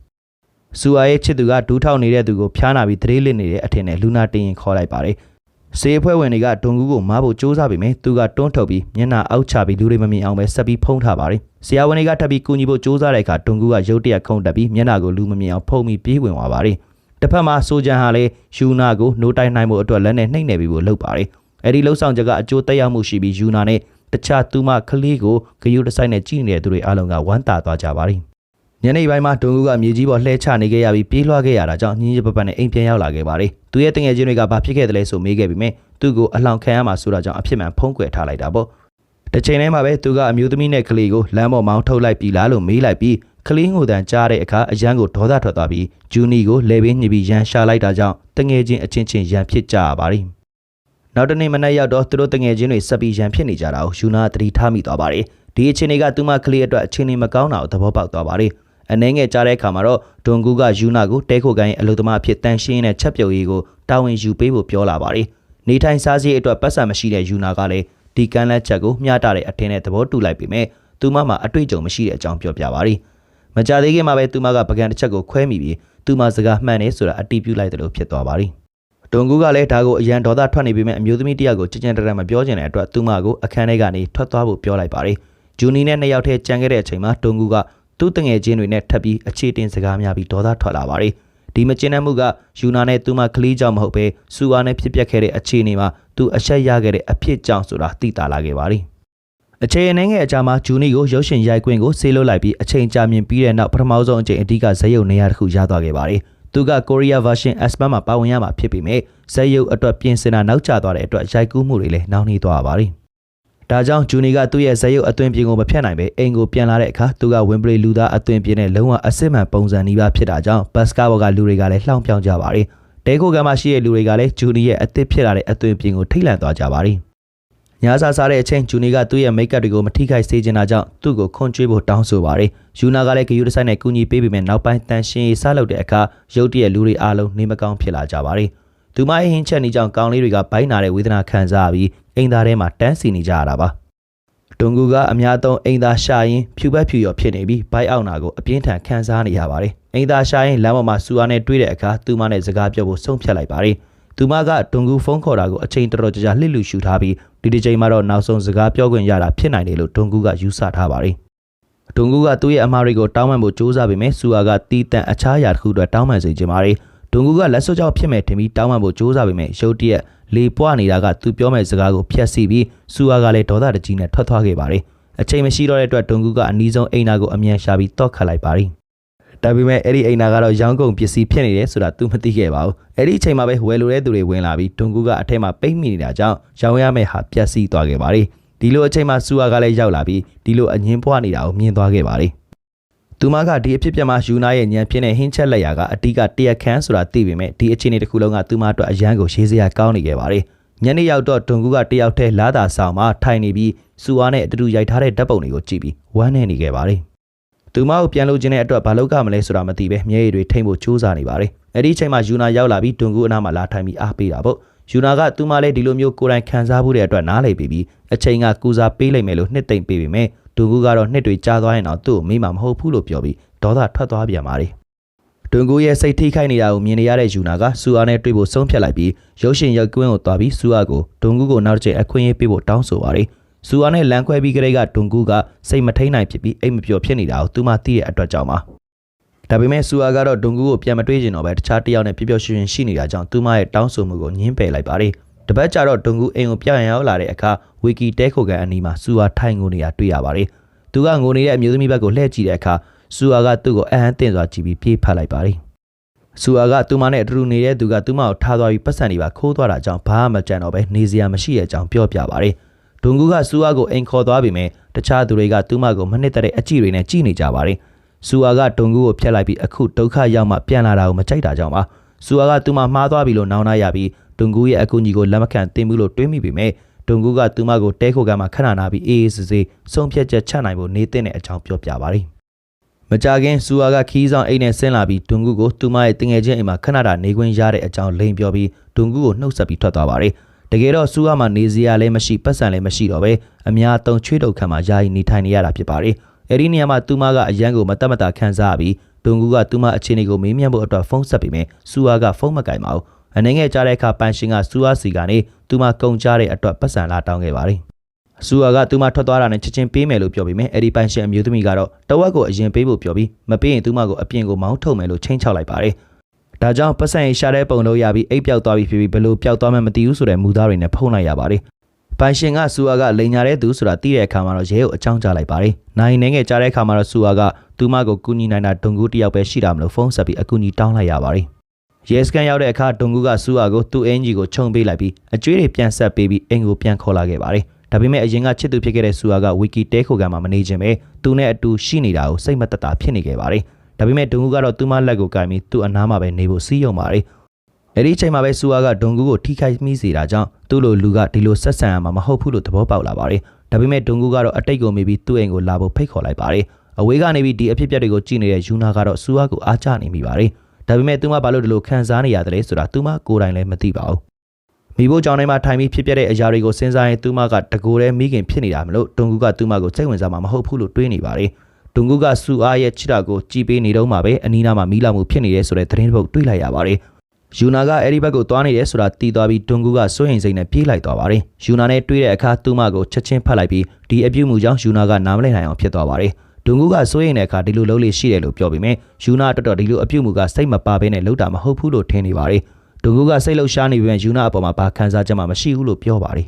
Speaker 1: စူအားရဲ့ချစ်သူကဒူးထောက်နေတဲ့သူကိုဖျားနာပြီးသတိလစ်နေတဲ့အထင်နဲ့လူနာတင်ရင်ခေါ်လိုက်ပါတယ်။စေအဖွဲ့ဝင်တွေကဒွန်ကူကိုမားဖို့စူးစမ်းပေမဲ့သူကတွန်းထုတ်ပြီးမျက်နှာအောက်ချပြီးလူတွေမမြင်အောင်ပဲဆက်ပြီးဖုံးထားပါတယ်။ဆရာဝန်တွေကထပ်ပြီးကူညီဖို့စူးစမ်းတဲ့အခါဒွန်ကူကရုတ်တရက်ခုန်တက်ပြီးမျက်နှာကိုလူမမြင်အောင်ဖုံးပြီးပြေးဝင်သွားပါတယ်။တစ်ဖက်မှာဆိုဂျန်ဟာလည်းယူနာကိုနိုးတိုက်နိုင်မှုအတွက်လက်နဲ့နှိမ့်နေပြီးဖို့လုပ်ပါတယ်။အဲဒီလှုပ်ဆောင်ချက်ကအကျိုးသက်ရောက်မှုရှိပြီးယူနာနဲ့တခြားသူမကလေးကိုဂယုတစိုက်နဲ့ကြည့်နေတဲ့သူတွေအားလုံးကဝမ်းသာသွားကြပါတယ်။ ညနေပိုင်းမှာဒုံကူကမြေကြီးပေါ်လှဲချနေခဲ့ရပြီးပြေးလွှားခဲ့ရတာကြောင့်ညင်းညပပတ်နဲ့အိမ်ပြန်ရောက်လာခဲ့ပါတယ်။သူရဲ့တငယ်ချင်းတွေကဘာဖြစ်ခဲ့တယ်လဲဆိုမေးခဲ့ပြီးမြဲသူ့ကိုအလောင်းခံရမှာဆိုတာကြောင့်အဖြစ်မှန်ဖုံးကွယ်ထားလိုက်တာပေါ့။တစ်ချိန်တည်းမှာပဲသူကအမျိုးသမီးနဲ့ကလေးကိုလမ်းပေါ်မောင်းထုတ်လိုက်ပြီလားလို့မေးလိုက်ပြီးကလေးငိုတန်ကြားတဲ့အခါအရန်ကိုဒေါသထွက်သွားပြီးဂျူနီကိုလဲပင်းညှိပြီးရန်ရှာလိုက်တာကြောင့်တငယ်ချင်းအချင်းချင်းရန်ဖြစ်ကြရပါတယ်။နောက်တနေ့မနက်ရောက်တော့သူတို့တငယ်ချင်းတွေဆက်ပြီးရန်ဖြစ်နေကြတာကိုယူနာသတိထားမိသွားပါတယ်။ဒီအချိန်တွေကသူမကလေးအတွက်အချိန်နေမကောင်းတာကိုသဘောပေါက်သွားပါတယ်။ အနေငယ်ကြားတဲ့အခါမှာတော့ဒွန်ကူကယူနာကိုတဲခိုကိုင်းအလုပ်သမားအဖြစ်တန်ရှင်းတဲ့ချက်ပြုတ်ရေးကိုတာဝန်ယူပေးဖို့ပြောလာပါတယ်။နေထိုင်စားစည်းအတွက်ပတ်စံမရှိတဲ့ယူနာကလည်းဒီကမ်းလက်ချက်ကိုမျှတတဲ့အထင်နဲ့သဘောတူလိုက်ပေမဲ့သူမမှာအတွေ့အကြုံမရှိတဲ့အကြောင်းပြောပြပါတယ်။မကြသေးခင်မှာပဲသူမကပကံတစ်ချက်ကိုခွဲမိပြီးသူမစကားမှန်နေဆိုတာအတီးပြုလိုက်တယ်လို့ဖြစ်သွားပါတယ်။ဒွန်ကူကလည်းဒါကိုအရန်ဒေါသထွက်နေပေမဲ့အမျိုးသမီးတယောက်ကိုကြင်ကြင်တရံမပြောချင်တဲ့အတွက်သူမကိုအခန်းထဲကနေထွက်သွားဖို့ပြောလိုက်ပါတယ်။ဂျူနီနဲ့နှစ်ယောက်တည်းကြံခဲ့တဲ့အချိန်မှာဒွန်ကူက သူ့တငယ်ချင်းတွေနဲ့ထပ်ပြီးအခြေတင်စကားများပြီးဒေါသထွက်လာပါတယ်။ဒီမကျင်တဲ့မှုကယူနာနဲ့သူမကလေးကြောင့်မဟုတ်ပဲစူအားနဲ့ဖြစ်ပျက်ခဲ့တဲ့အခြေအနေမှာသူအဆက်ရခဲ့တဲ့အဖြစ်ကြောင့်ဆိုတာသိတာလာခဲ့ပါတယ်။အချိန်အနေငယ်အကြာမှာဂျူနီကိုရုပ်ရှင်ရိုက်ခွင့်ကိုဆေးလွတ်လိုက်ပြီးအချိန်ကြာမြင့်ပြီးတဲ့နောက်ပထမဆုံးအချိန်အဓိကဇက်ရုပ်နေရာတစ်ခုရသွားခဲ့ပါတယ်။သူက Korea version S မှာပါဝင်ရမှာဖြစ်ပေမဲ့ဇက်ရုပ်အတွက်ပြင်ဆင်တာနောက်ကျသွားတဲ့အတွက်ရိုက်ကူးမှုတွေလည်းနှောင့်နှေးသွားပါတယ်။ ဒါကြောင့်ဂျူနီကသူ့ရဲ့ဇက်ရုပ်အသွင်ပြင်ကိုမဖြတ်နိုင်ပဲအိမ်ကိုပြန်လာတဲ့အခါသူကဝင်ပလီလူသားအသွင်ပြင်နဲ့လုံးဝအစ်စ်မှန်ပုံစံနီးပါးဖြစ်တာကြောင့်ဘတ်စကားဘော်ကလူတွေကလည်းလှောင်ပြောင်ကြပါတယ်။တဲခိုကမှရှိတဲ့လူတွေကလည်းဂျူနီရဲ့အသစ်ဖြစ်လာတဲ့အသွင်ပြင်ကိုထိတ်လန့်သွားကြပါတယ်။ညစာစားတဲ့အချိန်ဂျူနီကသူ့ရဲ့မိတ်ကပ်တွေကိုမထိခိုက်စေချင်တာကြောင့်သူ့ကိုခွန်ကျွေးဖို့တောင်းဆိုပါတယ်။ယူနာကလည်းဂယူတဆိုင်နဲ့ကူညီပေးပေမဲ့နောက်ပိုင်းတန်ရှင်းရေးစားလုပ်တဲ့အခါရုတ်တရက်လူတွေအားလုံးနေမကောင်းဖြစ်လာကြပါတယ်။ သူမရဲ့ဟင်းချက်နေကြောင့်ကောင်းလေးတွေကဘိုင်းနာတဲ့ဝေဒနာခံစားပြီးအိမ်သားထဲမှာတန်းစီနေကြရတာပါ။တွန်ကူကအများသုံးအိမ်သားရှာရင်ဖြူပက်ဖြူရောဖြစ်နေပြီးဘိုက်အောက်နာကိုအပြင်းထန်ခံစားနေရပါတယ်။အိမ်သားရှာရင်လမ်းပေါ်မှာစူအားနဲ့တွေ့တဲ့အခါသူမနဲ့စကားပြောဖို့ဆုံးဖြတ်လိုက်ပါတယ်။သူမကတွန်ကူဖုန်းခေါ်တာကိုအချိန်တော်တော်ကြာကြာလှစ်လူရှူထားပြီးဒီဒီချိန်မှာတော့နောက်ဆုံးစကားပြောခွင့်ရတာဖြစ်နိုင်တယ်လို့တွန်ကူကယူဆထားပါတယ်။တွန်ကူကသူ့ရဲ့အမားတွေကိုတောင်းပန်ဖို့ကြိုးစားပေမဲ့စူအားကတီးတန့်အခြားအရာတစ်ခုအတွက်တောင်းပန်စေချင်ပါတယ်။ တွန်ကူကလက်စွပ်ကြောက်ဖြစ်မဲ့ထင်ပြီးတောင်းပန်ဖို့ကြိုးစားပေမဲ့ရုတ်တရက်လေပွားနေတာကသူပြောမဲ့စကားကိုဖျက်ဆီးပြီးစူအားကလည်းဒေါသတကြီးနဲ့ထွက်သွားခဲ့ပါတယ်။အချိန်မရှိတော့တဲ့အတွက်တွန်ကူကအနီးဆုံးအိမ်နာကိုအမြန်ရှာပြီးတောက်ခတ်လိုက်ပါတယ်။ဒါပေမဲ့အဲ့ဒီအိမ်နာကတော့ရောင်းကုန်ပစ္စည်းဖြစ်နေတယ်ဆိုတာသူမသိခဲ့ပါဘူး။အဲ့ဒီအချိန်မှာပဲဝယ်လိုတဲ့သူတွေဝင်လာပြီးတွန်ကူကအထက်မှာပိတ်မိနေတာကြောင့်ရောင်းရမယ့်ဟာပျက်စီးသွားခဲ့ပါတယ်။ဒီလိုအချိန်မှာစူအားကလည်းရောက်လာပြီးဒီလိုအငင်းပွားနေတာကိုမြင်သွားခဲ့ပါတယ်။ သူမကဒီအဖြစ်ပြမှာယူနာရဲ့ညံပြင်းတဲ့ဟင်းချက်လက်ရာကအတိကတရက်ခန်းဆိုတာသိပေမဲ့ဒီအခြေအနေတစ်ခုလုံးကသူမအတွက်အရန်ကိုရေးစရာကောင်းနေခဲ့ပါတယ်။ညနေရောက်တော့ဒွန်ကူကတယောက်တည်းလာတာဆောင်မှာထိုင်နေပြီးစူအားနဲ့အတူတူရိုက်ထားတဲ့ဓာတ်ပုံတွေကိုကြည့်ပြီးဝမ်းနေနေခဲ့ပါတယ်။သူမကိုပြန်လို့ခြင်းတဲ့အတွက်ဘာလုပ်ကမလဲဆိုတာမသိပဲမျက်ရည်တွေထိမ့်ဖို့ကြိုးစားနေပါတယ်။အဲ့ဒီအချိန်မှာယူနာရောက်လာပြီးဒွန်ကူအနားမှာလာထိုင်ပြီးအားပေးတာပေါ့။ယူနာကသူမလည်းဒီလိုမျိုးကိုယ်တိုင်ခံစားမှုတဲ့အတွက်နားလည်ပြီးပြီးအချိန်ကကူစားပေးလိုက်မယ်လို့နှစ်သိမ့်ပေးပေမဲ့ ဒွန်ကူကတော့နှစ်တွေကြာသွားရင်တော့သူ့ကိုမေးမှာမဟုတ်ဘူးလို့ပြောပြီးဒေါသထွက်သွားပြန်ပါတယ်။တွန်ကူရဲ့စိတ်ထိခိုက်နေတာကိုမြင်နေရတဲ့ယူနာကစူအားနဲ့တွေ့ဖို့ဆုံးဖြတ်လိုက်ပြီးရုပ်ရှင်ရုပ်ကွင်းကိုသွားပြီးစူအားကိုတွန်ကူကိုနောက်တစ်ချိန်အခွင့်အရေးပေးဖို့တောင်းဆိုပါတယ်။စူအားနဲ့လမ်းခွဲပြီးကလေးကတွန်ကူကစိတ်မထိန်နိုင်ဖြစ်ပြီးအိမ်မပျော်ဖြစ်နေတာကိုသူမသိတဲ့အတွက်ကြောင့်ပါ။ဒါပေမဲ့စူအားကတော့တွန်ကူကိုပြန်မတွေးကျင်တော့ပဲတခြားတစ်ယောက်နဲ့ပြပျော်ရွှင်ရွှင်ရှိနေတာကြောင့်သူမရဲ့တောင်းဆိုမှုကိုညှင်းပယ်လိုက်ပါတယ်။ တပတ်ကြာတော့တွန်ကူအိမ်ကိုပြောင်းရန်ရောက်လာတဲ့အခါဝီကီတဲခိုကန်အနီးမှာစူအားထိုင်ငိုနေတာတွေ့ရပါတယ်။သူကငိုနေတဲ့အမျိုးသမီးဘက်ကိုလှည့်ကြည့်တဲ့အခါစူအားကသူ့ကိုအဟမ်းတင်စွာကြည့်ပြီးပြေးဖတ်လိုက်ပါတယ်။စူအားကသူမနဲ့အတူတူနေတဲ့သူကသူမကိုထားသွားပြီးပတ်စံတွေပါခိုးသွားတာကြောင့်ဘာမှမကြံတော့ပဲနေစရာမရှိတဲ့အကြောင်းပြောပြပါတယ်။ဒွန်ကူကစူအားကိုအိမ်ခေါ်သွားပြီးမြဲတခြားသူတွေကသူမကိုမနစ်တဲ့အကြည့်တွေနဲ့ကြည့်နေကြပါတယ်။စူအားကဒွန်ကူကိုဖျက်လိုက်ပြီးအခုဒုက္ခရောက်မှပြန်လာတာကိုမကြိုက်တာကြောင့်ပါ။စူအားကသူမမှားသွားပြီလို့နောင်နာရပြီး ဒွန်ကူရဲ့အကူအညီကိုလက်မခံသင်ဘူးလို့တွေးမိပေမဲ့ဒွန်ကူကသူမကိုတဲခိုကမှခဏနာပြီးအေးအေးဆေးဆေးဆုံးဖြတ်ချက်ချနိုင်ဖို့နေတဲ့အကြောင်းပြောပြပါတယ်။မကြခင်စူအာကခီးဆောင်အိတ်နဲ့ဆင်းလာပြီးဒွန်ကူကိုသူမရဲ့တငယ်ချင်းအိမ်မှာခဏတာနေခွင့်ရတဲ့အကြောင်းလိန်ပြောပြီးဒွန်ကူကိုနှုတ်ဆက်ပြီးထွက်သွားပါတယ်။တကယ်တော့စူအာမှာနေစရာလည်းမရှိပတ်စံလည်းမရှိတော့ပဲအများသုံးချွေးတုတ်ခံမှာယာယီနေထိုင်နေရတာဖြစ်ပါတယ်။အဲဒီနေရာမှာသူမကအရန်ကိုမတတ်မတာခံစားပြီးဒွန်ကူကသူမအခြေအနေကိုမေးမြန်းဖို့အတွက်ဖုန်းဆက်ပြီးမြဲစူအာကဖုန်းမကင်ပါဘူး။ အနေငယ်ကြားတဲ့အခါပန်ရှင်ကစူအာစီကနေသူမကုံကြတဲ့အတွက်ပတ်စံလာတောင်းခဲ့ပါတယ်။အစူအာကသူမထွက်သွားတာနဲ့ချက်ချင်းပေးမယ်လို့ပြောပြီးမြဲအဲ့ဒီပိုင်ရှင်အမျိုးသမီးကတော့တဝက်ကိုအရင်ပေးဖို့ပြောပြီးမပေးရင်သူမကိုအပြင်ကိုမောင်းထုတ်မယ်လို့ချိန်ချောက်လိုက်ပါတယ်။ဒါကြောင့်ပတ်စံရှာတဲ့ပုံလို့ရပြီးအိပ်ပျောက်သွားပြီးဖြစ်ပြီးဘလို့ပျောက်သွားမှမသိဘူးဆိုတဲ့မူသားတွေနဲ့ဖုံးလိုက်ရပါတယ်။ပိုင်ရှင်ကစူအာကလိန်ညာတဲ့သူဆိုတာသိတဲ့အခါမှာတော့ရဲကိုအကြောင်းကြားလိုက်ပါတယ်။နိုင်နေငယ်ကြားတဲ့အခါမှာတော့စူအာကသူမကိုကူညီနိုင်တာဒုံကူတယောက်ပဲရှိတာမလို့ဖုန်းဆက်ပြီးအကူအညီတောင်းလိုက်ရပါတယ်။ ရဲစကန်ရောက်တဲ့အခါဒုံကူကစူအာကိုသူ့အင်ဂျီကိုခြုံပေးလိုက်ပြီးအကျွေးတွေပြန်ဆက်ပေးပြီးအင်ကိုပြန်ခေါ်လာခဲ့ပါတယ်။ဒါပေမဲ့အရင်ကချစ်သူဖြစ်ခဲ့တဲ့ဆူအာကဝီကီတဲခိုကန်မှာမနေခြင်းပဲသူနဲ့အတူရှိနေတာကိုစိတ်မသက်သာဖြစ်နေခဲ့ပါတယ်။ဒါပေမဲ့ဒုံကူကတော့သူ့မလက်ကိုကင်ပြီးသူ့အနားမှာပဲနေဖို့စီးရုံပါတယ်။အဲဒီအချိန်မှာပဲဆူအာကဒုံကူကိုထိခိုက်မိစေတာကြောင့်သူ့လိုလူကဒီလိုဆက်ဆံရမှာမဟုတ်ဘူးလို့သဘောပေါက်လာပါတယ်။ဒါပေမဲ့ဒုံကူကတော့အတိတ်ကိုမေးပြီးသူ့အိမ်ကိုလာဖို့ဖိတ်ခေါ်လိုက်ပါတယ်။အဝေးကနေပြီးဒီအဖြစ်အပျက်တွေကိုကြည့်နေတဲ့ယူနာကတော့ဆူအာကိုအားကျနေမိပါတယ်။ ဒါပေမဲ့သူမဘာလို့ဒီလိုခံစားနေရတယ်လဲဆိုတာသူမကိုယ်တိုင်လည်းမသိပါဘူးမိဖို့ကြောင့်တိုင်းမှာထိုင်ပြီးဖြစ်ပျက်တဲ့အရာတွေကိုစဉ်းစားရင်သူမကတကိုယ်တည်းမိခင်ဖြစ်နေတာမလို့တွန်ကူကသူမကိုစိတ်ဝင်စားမှာမဟုတ်ဘူးလို့တွေးနေပါတယ်။တွန်ကူကစူအားရဲ့ချစ်တာကိုကြည်ပေးနေတော့မှပဲအနီးနားမှာမိလာမှုဖြစ်နေရဲဆိုတဲ့သတင်းပုတ်တွေးလိုက်ရပါတယ်။ယူနာကအဲ့ဒီဘက်ကိုသွားနေတယ်ဆိုတာသိသွားပြီးတွန်ကူကစိုးရိမ်စိတ်နဲ့ပြေးလိုက်သွားပါတယ်။ယူနာနဲ့တွေ့တဲ့အခါသူမကိုချက်ချင်းဖတ်လိုက်ပြီးဒီအပြုတ်မှုကြောင့်ယူနာကနားမလည်နိုင်အောင်ဖြစ်သွားပါတယ်။ ဒုံကူကစိုးရိမ်တဲ့အခါဒီလိုလုပ်လို့ရှိတယ်လို့ပြောပြီးမြဲယူနာတော်တော်ဒီလိုအပြုတ်မှုကစိတ်မပါဘဲနဲ့လုပ်တာမဟုတ်ဘူးလို့ထင်နေပါတယ်။ဒုံကူကစိတ်လှုပ်ရှားနေပြီးယူနာအပေါ်မှာဘာခံစားချက်မှမရှိဘူးလို့ပြောပါတယ်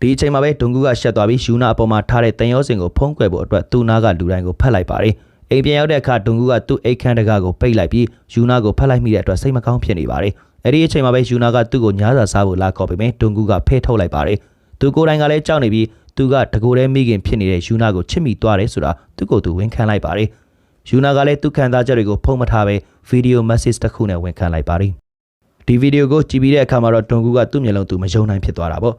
Speaker 1: ဒီအချိန်မှာပဲဒုံကူကရှက်သွားပြီးယူနာအပေါ်မှာထားတဲ့တန်ရောစင်ကိုဖုံးကွယ်ဖို့အတွက်သူ့နာကလူတိုင်းကိုဖတ်လိုက်ပါတယ်အိမ်ပြန်ရောက်တဲ့အခါဒုံကူကသူ့အိတ်ခမ်းတကားကိုပိတ်လိုက်ပြီးယူနာကိုဖတ်လိုက်မိတဲ့အတွက်စိတ်မကောင်းဖြစ်နေပါတယ်အဲ့ဒီအချိန်မှာပဲယူနာကသူ့ကိုညားစာစားဖို့လာခေါ်ပေမဲ့ဒုံကူကဖဲထုတ်လိုက်ပါတယ်သူကိုယ်တိုင်ကလည်းကြောက်နေပြီး သူကတကိုယ်တည်းမိခင်ဖြစ်နေတဲ့ယူနာကိုချစ်မိသွားတယ်ဆိုတာသူ့ကိုယ်သူဝန်ခံလိုက်ပါတယ်ယူနာကလည်းသူခံစားချက်တွေကိုဖုံးမထားပဲဗီဒီယိုမက်ဆေ့တစ်ခုနဲ့ဝန်ခံလိုက်ပါတယ်ဒီဗီဒီယိုကိုကြည့်ပြီးတဲ့အခါမှာတော့တွန်ကူကသူ့မျက်လုံးသူမယုံနိုင်ဖြစ်သွားတာပေါ့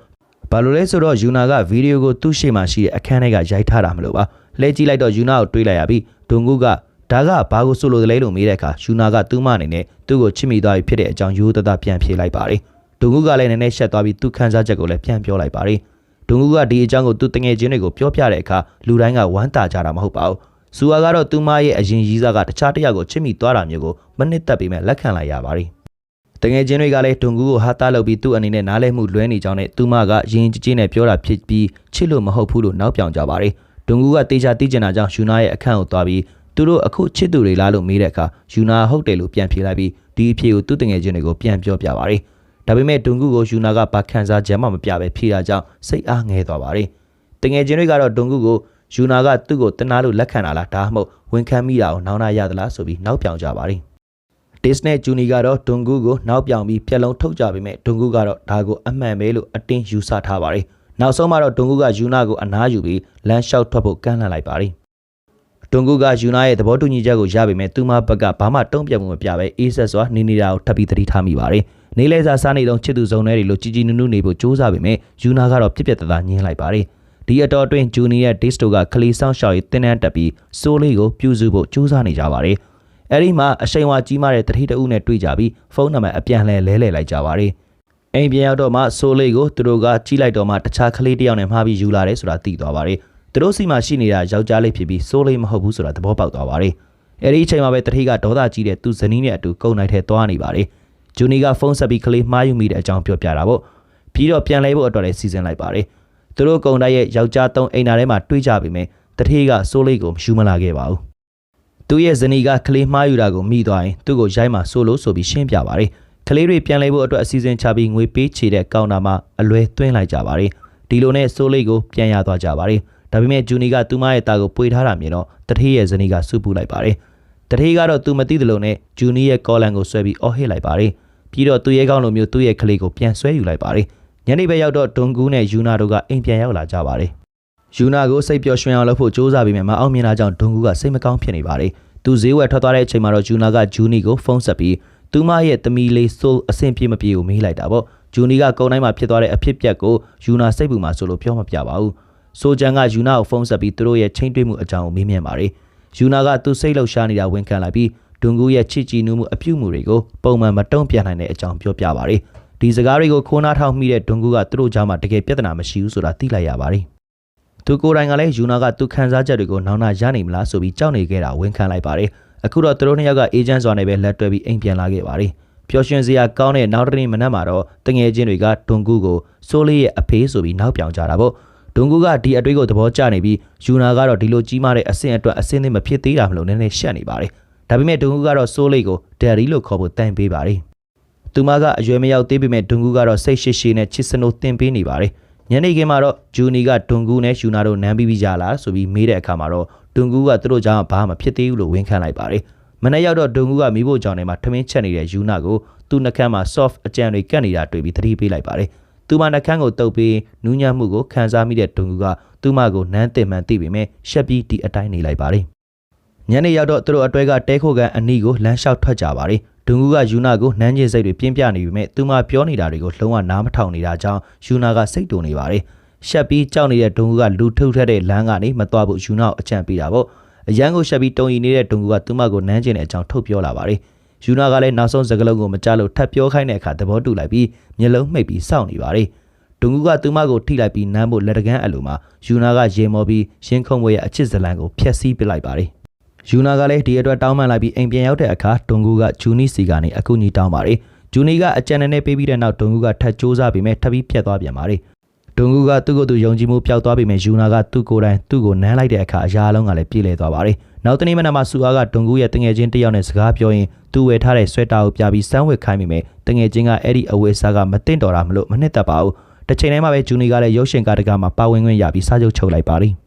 Speaker 1: ဘာလို့လဲဆိုတော့ယူနာကဗီဒီယိုကိုသူ့ရှေ့မှာရှိတဲ့အခန်းထဲကရိုက်ထားတာမလို့ပါလှည့်ကြည့်လိုက်တော့ယူနာကိုတွေးလိုက်ရပြီးတွန်ကူကဒါကဘာကိုဆိုလိုတယ်လဲလို့မေးတဲ့အခါယူနာကသူ့မအနေနဲ့သူ့ကိုချစ်မိသွားပြီဖြစ်တဲ့အကြောင်းရိုးသားသားပြန်ဖြေလိုက်ပါတယ်တွန်ကူကလည်းနည်းနည်းရှက်သွားပြီးသူ့ခံစားချက်ကိုလည်းပြန်ပြောလိုက်ပါတယ် တွန်ကူကဒီအကြောင်းကိုသူ့တငယ်ချင်းတွေကိုပြောပြတဲ့အခါလူတိုင်းကဝမ်းသာကြတာမဟုတ်ပါဘူးဆူအာကတော့သူမရဲ့အရင်ရီးစားကတခြားတစ်ယောက်ကိုချစ်မိသွားတာမျိုးကိုမနစ်သက်ပြီးမှလက်ခံလိုက်ရပါတယ်တငယ်ချင်းတွေကလည်းတွန်ကူကိုဟာတာလုပ်ပြီးသူ့အနေနဲ့နားလဲမှုလွဲနေကြောင်းနဲ့သူမကရင်ကြီးကြီးနဲ့ပြောတာဖြစ်ပြီးချစ်လို့မဟုတ်ဘူးလို့နောက်ပြောင်ကြပါတယ်တွန်ကူကတေချာသိကျင်တာကြောင့်ယူနာရဲ့အခန့်ကိုသွားပြီးသူတို့အခုချစ်သူတွေလားလို့မေးတဲ့အခါယူနာဟုတ်တယ်လို့ပြန်ဖြေလိုက်ပြီးဒီအဖြေကိုသူ့တငယ်ချင်းတွေကိုပြန်ပြောပြပါတယ် ဒါပေမဲ့တွန်ကူကိုယူနာကဘာခံစားချက်မှမပြပဲဖြေတာကြောင့်စိတ်အားငဲသွားပါတယ်တငယ်ချင်းတွေကတော့တွန်ကူကိုယူနာကသူ့ကိုတနာလို့လက်ခံတာလားဒါမှမဟုတ်ဝန်ခံမိတာကိုနောင်နာရသလားဆိုပြီးနောက်ပြောင်ကြပါတယ်ဒစ်နဲ့ဂျူနီကတော့ဒွန်ဂူကိုနောက်ပြောင်ပြီးပြက်လုံးထုတ်ကြပေမဲ့ဒွန်ဂူကတော့ဒါကိုအမှန်ပဲလို့အတင်းယူဆထားပါတယ်။နောက်ဆုံးမှာတော့ဒွန်ဂူကယူနာကိုအနားယူပြီးလမ်းလျှောက်ထွက်ဖို့ကမ်းလှမ်းလိုက်ပါတယ်။ဒွန်ဂူကယူနာရဲ့သဘောတူညီချက်ကိုရပေမဲ့သူမဘက်ကဘာမှတုံ့ပြန်မှုမပြဘဲအေးဆက်စွာနေနေတာကိုထပ်ပြီးသတိထားမိပါတယ်။ နေလဲစာစားနေတော့ချစ်သူစုံတွေလိုជីជីနုနုနေဖို့စူးစမ်းပေမဲ့ယူနာကတော့ပြက်ပြက်တသားညင်းလိုက်ပါတယ်ဒီအတော်အတွင်းဂျူနီယာဒေ့စ်တိုကခလီဆောင်ရှောက်ရေးတင်းတန်းတက်ပြီးစိုးလေးကိုပြုစုဖို့စူးစမ်းနေကြပါတယ်အဲ့ဒီမှာအရှိန်ဝါကြီးမားတဲ့တတိတအုပ်နဲ့တွေ့ကြပြီးဖုန်းနံပါတ်အပြန်လှည့်လဲလှယ်လိုက်ကြပါတယ်အိမ်ပြန်ရောက်တော့မှဆိုးလေးကိုသူတို့ကကြီးလိုက်တော့မှတခြားကလေးတစ်ယောက်နဲ့မှားပြီးယူလာတယ်ဆိုတာသိသွားပါတယ်သူတို့စီမှာရှိနေတာယောက်ျားလေးဖြစ်ပြီးဆိုးလေးမဟုတ်ဘူးဆိုတာသဘောပေါက်သွားပါတယ်အဲ့ဒီအချိန်မှာပဲတတိကဒေါသကြီးတဲ့သူဇနီးနဲ့အတူကုန်းနိုင်ထဲသွားနေပါတယ် ဂျူနီကဖုန်းဆက်ပြီးကလေးမှားယူမိတဲ့အကြောင်းပြောပြတာပေါ့ပြီးတော့ပြန်လဲဖို့အတွက်လည်းစီစဉ်လိုက်ပါတယ်သူတို့ကုန်းတိုက်ရဲ့ယောက်ျားသုံးအိမ်နာထဲမှာတွေ့ကြပြီမယ်တတိကဆိုးလေးကိုမယူမလာခဲ့ပါဘူးသူ့ရဲ့ဇနီးကကလေးမှားယူတာကိုမိသွားရင်သူ့ကိုရိုက်မှဆိုလို့ဆိုပြီးရှင်းပြပါတယ်ကလေးတွေပြန်လဲဖို့အတွက်အစီအစဉ်ချပြီးငွေပေးချေတဲ့ကောင်တာမှာအလွဲသွင်းလိုက်ကြပါတယ်ဒီလိုနဲ့ဆိုးလေးကိုပြန်ရသွားကြပါတယ်ဒါပေမဲ့ဂျူနီကသူမရဲ့တာကိုပွေထားတာမြင်တော့တထေးရဲ့ဇနီးကစုပူလိုက်ပါတယ်တထေးကတော့သူမသိသလိုနဲ့ဂျူနီရဲ့ကောလန်ကိုဆွဲပြီးအော်ဟစ်လိုက်ပါတယ် ပြီးတော့သူ့ရဲ့ကောင်းလိုမျိုးသူ့ရဲ့ကလေးကိုပြန်ဆွဲယူလိုက်ပါတယ်ညနေပဲရောက်တော့ဒွန်ကူးနဲ့ယူနာတို့ကအိမ်ပြန်ရောက်လာကြပါတယ်ယူနာကိုစိတ်ပျော်ရွှင်အောင်လုပ်ဖို့စ조사ပြီးမှမအောင်မြင်တာကြောင့်ဒွန်ကူးကစိတ်မကောင်းဖြစ်နေပါတယ်သူဈေးဝယ်ထွက်သွားတဲ့အချိန်မှာတော့ယူနာကဂျူနီကိုဖုန်းဆက်ပြီးသူမရဲ့သမီးလေးဆိုးအဆင်ပြေမပြေကိုမေးလိုက်တာပေါ့ဂျူနီကကုန်းတိုင်းမှာဖြစ်သွားတဲ့အဖြစ်ပြက်ကိုယူနာစိတ်ပူမှာဆိုလို့ပြောမပြပါဘူးဆိုဂျန်ကယူနာကိုဖုန်းဆက်ပြီးသူတို့ရဲ့ချိန်တွေ့မှုအကြောင်းကိုမေးမြန်းပါတယ်ယူနာကသူစိတ်လှုပ်ရှားနေတာဝန်ခံလိုက်ပြီး ဒွန်ကူရဲ့ချစ်ကြည်နူးမှုအပြုမှုတွေကိုပုံမှန်မတုံ့ပြန်နိုင်တဲ့အကြောင်းပြောပြပါတယ်ဒီစကားတွေကိုခိုးနားထောင်မိတဲ့ဒွန်ကူကသူတို့ကြားမှာတကယ်ပြဿနာမရှိဘူးဆိုတာသိလိုက်ရပါတယ်သူကိုယ်တိုင်ကလည်းယူနာကသူခံစားချက်တွေကိုနောင်နာရနိုင်မလားဆိုပြီးကြောက်နေခဲ့တာဝန်ခံလိုက်ပါတယ်အခုတော့သူတို့နှစ်ယောက်ကအေဂျင့်စွာနဲ့ပဲလက်တွဲပြီးအိမ်ပြန်လာခဲ့ပါတယ်ပျော်ရွှင်စရာကောင်းတဲ့နောက်တစ်နေ့မနက်မှာတော့တငယ်ချင်းတွေကဒွန်ကူကိုစိုးလေးရဲ့အဖေးဆိုပြီးနောက်ပြောင်ကြတာပေါ့ဒွန်ကူကဒီအတွေ့ကိုသဘောကျနေပြီးယူနာကတော့ဒီလိုကြီးမားတဲ့အဆင့်အတွက်အဆင့်သင့်မဖြစ်သေးတာမလို့နည်းနည်းရှက်နေပါတယ် ဒါပေမဲ့ဒွန်ကူကတော့စိုးလေးကိုဒယ်ရီလို့ခေါ်ဖို့တန်ပေးပါတယ်သူမကအရွယ်မရောက်သေးပေမဲ့ဒွန်ကူကတော့စိတ်ရှိရှိနဲ့ချစ်စနိုးတင်ပေးနေပါတယ်ညနေခင်းမှာတော့ဂျူနီကဒွန်ကူနဲ့ယူနာတို့နမ်းပြီးပြီးကြလားဆိုပြီးမေးတဲ့အခါမှာတော့ဒွန်ကူကသူတို့ကြောင့်ဘာမှဖြစ်သေးဘူးလို့ဝန်ခံလိုက်ပါတယ်မနေ့ရောက်တော့ဒုံကူကမိဖို့ကြောင့်ထဲမှာထမင်းချက်နေတဲ့ယူနာကိုသူ့နှကန်းမှာ soft အကြံတွေကတ်နေတာတွေ့ပြီးသတိပေးလိုက်ပါတယ်။သူမနှကန်းကိုတုပ်ပြီးနူးညံ့မှုကိုခံစားမိတဲ့ဒုံကူကသူ့မကိုနန်းတင်မှန်သိပေမဲ့ရှက်ပြီးဒီအတိုင်းနေလိုက်ပါတယ်။ ညနေရောက်တော့သူတို့အတွဲကတဲခိုကန်အနီးကိုလမ်းလျှောက်ထွက်ကြပါတယ်။ဒုံကူကယူနာကိုနန်းချင်းစိတ်တွေပြင်းပြနေပေမဲ့သူမပြောနေတာတွေကိုလုံးဝနားမထောင်နေတာကြောင့်ယူနာကစိတ်တူနေပါတယ်။ရှက်ပြီးကြောက်နေတဲ့ဒုံကူကလူထုတ်ထက်တဲ့လမ်းကနေမသွားဖို့ယူနာကိုအကြံပေးတာပေါ့။အရန်ကိုရှက်ပြီးတုံရီနေတဲ့ဒုံကူကသူမကိုနမ်းကျင်တဲ့အကြောင်းထုတ်ပြောလာပါတယ်။ယူနာကလည်းနောက်ဆုံးစကားလုံးကိုမကြားလို့ထပ်ပြောခိုင်းတဲ့အခါသဘောတူလိုက်ပြီးမျက်လုံးမှိတ်ပြီးစောင့်နေပါတယ်။ဒုံကူကသူမကိုထိလိုက်ပြီးနမ်းဖို့လက်တကန်းအလိုမှာယူနာကရေမော်ပြီးရှင်းခုံဝဲရဲ့အချစ်ဇလန်ကိုဖျက်ဆီးပစ်လိုက်ပါတယ်။ ယူနာကလည်းဒီအတွက်တောင်းပန်လိုက်ပြီးအိမ်ပြန်ရောက်တဲ့အခါဒုံကူကဂျူနီစီကနေအကူအညီတောင်းပါတယ်။ဂျူနီကအကြံနဲ့ပေးပြီးတဲ့နောက်ဒုံကူကထပ်စူးစမ်းပြီးမဲ့ထပ်ပြီးပြတ်သွားပြန်ပါတယ်။ဒုံကူကသူ့ကိုယ်သူယုံကြည်မှုပျောက်သွားပေမဲ့ယူနာကသူ့ကိုယ်တိုင်သူ့ကိုနမ်းလိုက်တဲ့အခါအရာအလုံးကလည်းပြေးလဲသွားပါတယ်။နောက်တနေ့မနက်မှာစူအားကဒုံကူရဲ့တငယ်ချင်းတစ်ယောက်နဲ့စကားပြောရင်သူ့ဝယ်ထားတဲ့ဆွဲတာကိုပြပြီးစမ်းဝစ်ခိုင်းမိမယ်။တငယ်ချင်းကအဲ့ဒီအဝယ်စားကမတင်တော်တာမလို့မနှစ်သက်ပါဘူး။တစ်ချိန်တည်းမှာပဲဂျူနီကလည်းရုပ်ရှင်ကားတကားမှာပါဝင်ခွင့်ရပြီးစာချုပ်ချုပ်လိုက်ပါတယ်။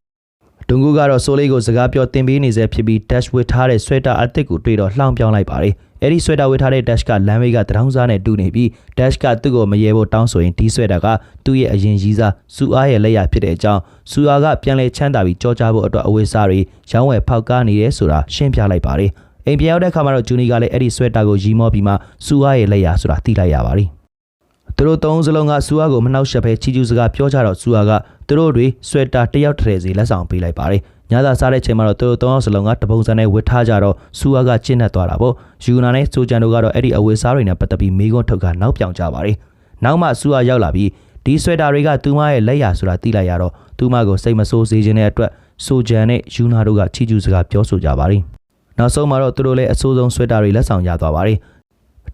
Speaker 1: ဒုံကူကတော့ဆိုလေးကိုစကားပြောတင်ပေးနေစေဖြစ်ပြီး dash ဝစ်ထားတဲ့ဆွဲတာအသစ်ကိုတွေ့တော့လှောင်ပြောင်းလိုက်ပါတယ်။အဲ့ဒီဆွဲတာဝတ်ထားတဲ့ dash ကလမ်းဘေးကတရောင်းစားနဲ့တူနေပြီး dash ကသူ့ကိုမရေဖို့တောင်းဆိုရင်ဒီဆွဲတာကသူ့ရဲ့အရင်ကြီးစားစူအားရဲ့လက်ရဖြစ်တဲ့အကြောင်းစူအားကပြန်လဲချမ်းသာပြီးကြောကြားဖို့အတွက်အဝေးစားတွေရောင်းဝယ်ဖောက်ကားနေတယ်ဆိုတာရှင်းပြလိုက်ပါတယ်အိမ်ပြန်ရောက်တဲ့အခါမှာတော့ဂျူနီကလည်းအဲ့ဒီဆွဲတာကိုရီမောပြီးမှစူအားရဲ့လက်ရဆိုတာသိလိုက်ရပါတယ်သူတို့သုံးစလုံးကစူအားကိုမနှောက်ယှက်ပဲချီကျူးစကားပြောကြတော့စူအားက သူတို့တွေဆွဲတာတယောက်တည်းစီလက်ဆောင်ပေးလိုက်ပါတယ်ညသာစားတဲ့ချိန်မှာတော့သူတို့သုံးအောင်စလုံးကတပုံစံနဲ့ဝစ်ထားကြတော့စူအားကကျင့်နဲ့သွားတာပေါ့ယူနာနဲ့ဆိုဂျန်တို့ကတော့အဲ့ဒီအဝေစားတွေနဲ့ပတ်သက်ပြီးမေးခွန်းထုတ်ကနောက်ပြောင်ကြပါတယ်နောက်မှစူအားရောက်လာပြီးဒီဆွဲတာတွေကသူမရဲ့လက်ရဆိုတာသိလိုက်ရတော့သူမကိုစိတ်မဆိုးစေခြင်းတဲ့အတွက်ဆိုဂျန်နဲ့ယူနာတို့ကချီကျူးစကားပြောဆိုကြပါတယ်နောက်ဆုံးမှာတော့သူတို့လည်းအဆိုးဆုံးဆွဲတာတွေလက်ဆောင်ရသွားပါတယ်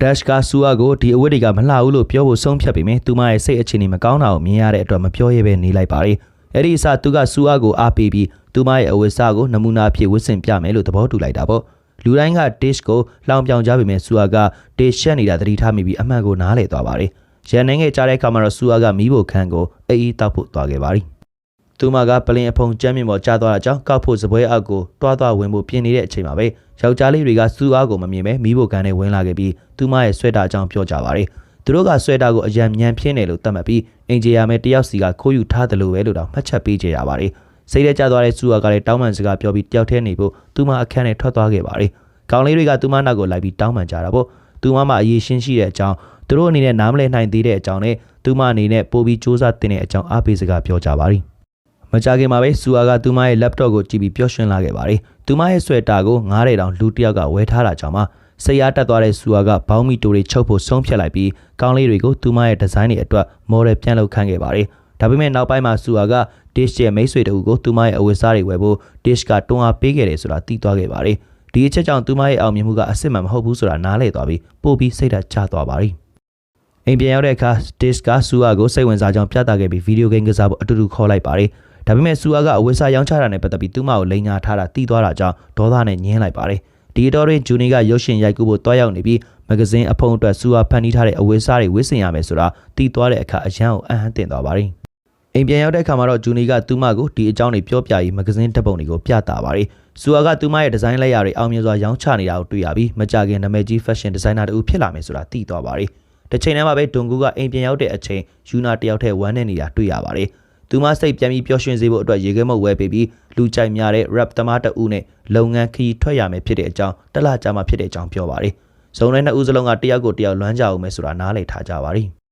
Speaker 1: ဒက်ရှ်ကဆူအာကိုဒီအဝတ်တွေကမလှဘူးလို့ပြောဖို့ဆုံးဖြတ်ပေမဲ့သူမရဲ့စိတ်အခြေအနေမကောင်းတာကိုမြင်ရတဲ့အတွက်မပြောရဲပဲနေလိုက်ပါတယ်။အဲ့ဒီအစားသူကဆူအာကိုအားပေးပြီးသူမရဲ့အဝတ်စားကိုနမူနာအဖြစ်ဝတ်ဆင်ပြမယ်လို့သဘောတူလိုက်တာပေါ့လူတိုင်းက dish ကိုလှောင်ပြောင်ကြပေမဲ့ဆူအာက dish ရှက်နေတာသတိထားမိပြီးအမှန်ကိုနားလည်သွားပါတယ်ရန်နိုင်ငယ်ကြားတဲ့အခါမှာတော့ဆူအာကမီးဖို့ခန်းကိုအေးအေးတောက်ဖို့သွားခဲ့ပါတယ် သူမကပလင်အဖုံကျမ်းမြင့်ပေါ်ကျသွားတာကြောင့်ကောက်ဖို့စပွဲအောက်ကိုတွားသွားဝင်ဖို့ပြင်နေတဲ့အချိန်မှာပဲယောက်ျားလေးတွေကစူအားကိုမမြင်ပဲမီးဖို့ကန်နဲ့ဝင်လာခဲ့ပြီးသူမရဲ့ဆွဲတာအကြောင်းပြောကြပါတယ်သူတို့ကဆွဲတာကိုအယံညံပြင်းတယ်လို့သတ်မှတ်ပြီးအင်ဂျီယာမဲတယောက်စီကခိုးယူထားတယ်လို့ပဲလို့တော့မှတ်ချက်ပေးကြရပါတယ်စိတ်ထဲကျသွားတဲ့စူအာကလည်းတောင်းပန်စကားပြောပြီးတယောက်တည်းနေဖို့သူမအခန်းထဲထွက်သွားခဲ့ပါတယ်။ကောင်လေးတွေကသူမနောက်ကိုလိုက်ပြီးတောင်းပန်ကြတာပေါ့။သူသူမမှာအရေးရှင်းရှိတဲ့အကြောင်းသူတို့အနေနဲ့နားမလည်နိုင်သေးတဲ့အကြောင်းနဲ့သူမအနေနဲ့ပိုပြီးစူးစမ်းတင်တဲ့အကြောင်းအားပေးစကားပြောကြပါသည်မ ကြခင်မှာပဲစူအာကသူမရဲ့ laptop ကိုကြည့်ပြီးပျော်ရွှင်လာခဲ့ပါတယ်သူမရဲ့ဆွဲတာကို9000တောင်လူတစ်ယောက်ကဝယ်ထားတာကြောင့်မှစိတ်အားတက်သွားတဲ့စူအာကဘောင်းမီတိုတွေချုပ်ဖို့ဆုံးဖြတ်လိုက်ပြီးကောင်းလေးတွေကိုသူမရဲ့ဒီဇိုင်းတွေအတွက် model ပြန်လုပ်ခန့်ခဲ့ပါတယ်ဒါပေမဲ့နောက်ပိုင်းမှာစူအာက dish ရဲ့မိတ်ဆွေတို့ကိုသူမရဲ့အဝတ်အစားတွေဝယ်ဖို့ dish ကတွန်းအားပေးခဲ့တယ်ဆိုတာသိသွားခဲ့ပါတယ်ဒီအချက်ကြောင့်သူမရဲ့အောင်မြင်မှုကအစ်စ်မှန်မဟုတ်ဘူးဆိုတာနားလည်သွားပြီးပို့ပြီးစိတ်ဓာတ်ကျသွားပါတယ်အိမ်ပြန်ရောက်တဲ့အခါ dish ကစူအာကိုစိတ်ဝင်စားကြောင်းပြသခဲ့ပြီးဗီဒီယိုဂိမ်းကစားဖို့အတူတူခေါ်လိုက်ပါတယ် ဒါပေမဲ့စူအာကအဝတ်စားရောင်းချတာနဲ့ပတ်သက်ပြီးသူမကိုလိန်ညာထားတာသိသွားတာကြောင့်ဒေါသနဲ့ညှင်းလိုက်ပါတယ်ဒီတော့တွင်ဂျူနီကရုပ်ရှင်ရိုက်ကူးဖို့တွားရောက်နေပြီးမဂဇင်းအဖုံအတွက်စူအာဖန်တီးထားတဲ့အဝတ်စားတွေဝတ်ဆင်ရမယ်ဆိုတာသိသွားတဲ့အခါအရန်ကိုအံ့ဟန်တင်သွားပါတယ်အိမ်ပြန်ရောက်တဲ့အခါမှာတော့ဂျူနီကသူမကိုဒီအကြောင်းတွေပြောပြပြီးမဂဇင်းဓာတ်ပုံတွေကိုပြသပါတယ်။စူအာကသူမရဲ့ဒီဇိုင်းလက်ရာတွေအောင်မြင်စွာရောင်းချနေတာကိုတွေ့ရပြီးမကြခင်နာမည်ကြီး fashion designer တူဖြစ်လာမယ်ဆိုတာသိသွားပါတယ်။တစ်ချိန်တည်းမှာပဲဒွန်ကူကအိမ်ပြန်ရောက်တဲ့အချိန်ယူနာတယောက်တည်းဝမ်းနေနေတာတွေ့ရပါတယ်။ သူမစိတ်ပြန်ပြီးပျော်ရွှင်စေဖို့အတွက်ရေခဲမုတ်ဝဲပေးပြီးလူကြိုက်များတဲ့ rap သမားတအုပ်နဲ့လုပ်ငန်းခရီးထွက်ရမယ်ဖြစ်တဲ့အကြောင်းတလကြာမှဖြစ်တဲ့အကြောင်းပြောပါတယ်။ဇုံထဲနှစ်ဦးစလုံးကတယောက်ကိုတယောက်လွမ်းကြအောင်မယ်ဆိုတာနားလည်ထားကြပါတယ်။